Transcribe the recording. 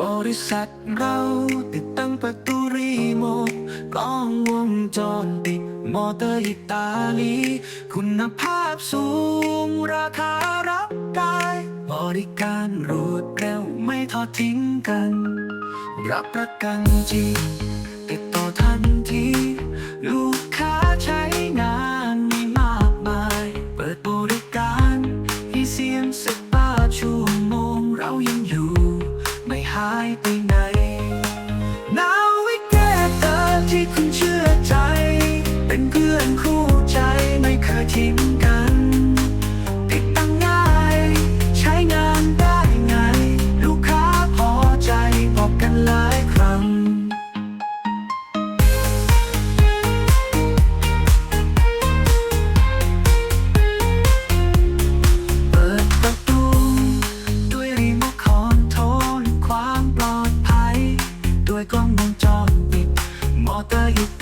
บริษัทเราติดตั้งประตูรีโมทกล้องวงจรปิดมอเตอร์อิตาลี คุณภาพสูงราคารับได้ บริการรวดเร็วไม่ทอดทิ้งกัน รับประกันจริงติดต่อทันที ลูกค้าใช้งานมีมากมาย เปิดบริการที่เสียงสิบห้าชั่วโมงเรายัง หายไปไหนนาวิกเกเตอร์ที่คุณ กล้องวงจรปิด มอเตอร์อิตาลี